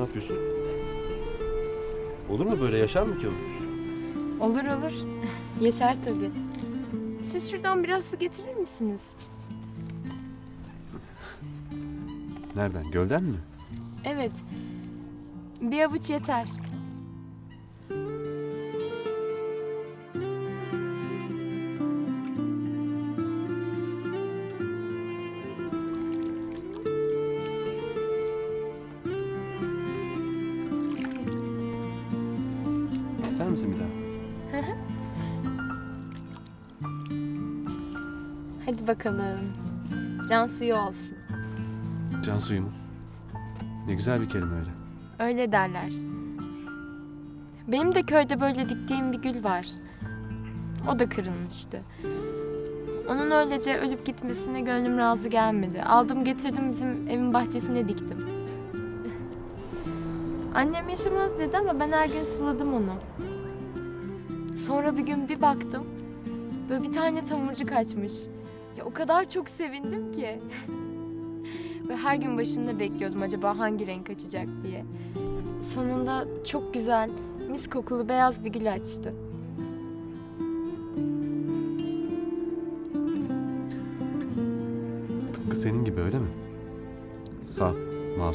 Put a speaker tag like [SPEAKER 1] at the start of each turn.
[SPEAKER 1] yapıyorsun? Olur mu böyle yaşar mı ki o?
[SPEAKER 2] Olur olur. Yaşar tabii. Siz şuradan biraz su getirir misiniz?
[SPEAKER 1] Nereden? Gölden mi?
[SPEAKER 2] Evet. Bir avuç yeter.
[SPEAKER 1] İster misin bir daha?
[SPEAKER 2] Hadi bakalım. Can suyu olsun.
[SPEAKER 1] Can suyu mu? Ne güzel bir kelime öyle.
[SPEAKER 2] Öyle derler. Benim de köyde böyle diktiğim bir gül var. O da kırılmıştı. Onun öylece ölüp gitmesine gönlüm razı gelmedi. Aldım getirdim bizim evin bahçesine diktim. Annem yaşamaz dedi ama ben her gün suladım onu. Sonra bir gün bir baktım. Böyle bir tane tamurcuk açmış. Ya o kadar çok sevindim ki. Ve her gün başında bekliyordum acaba hangi renk açacak diye. Sonunda çok güzel, mis kokulu beyaz bir gül açtı.
[SPEAKER 1] Tıpkı senin gibi öyle mi? Saf, masum.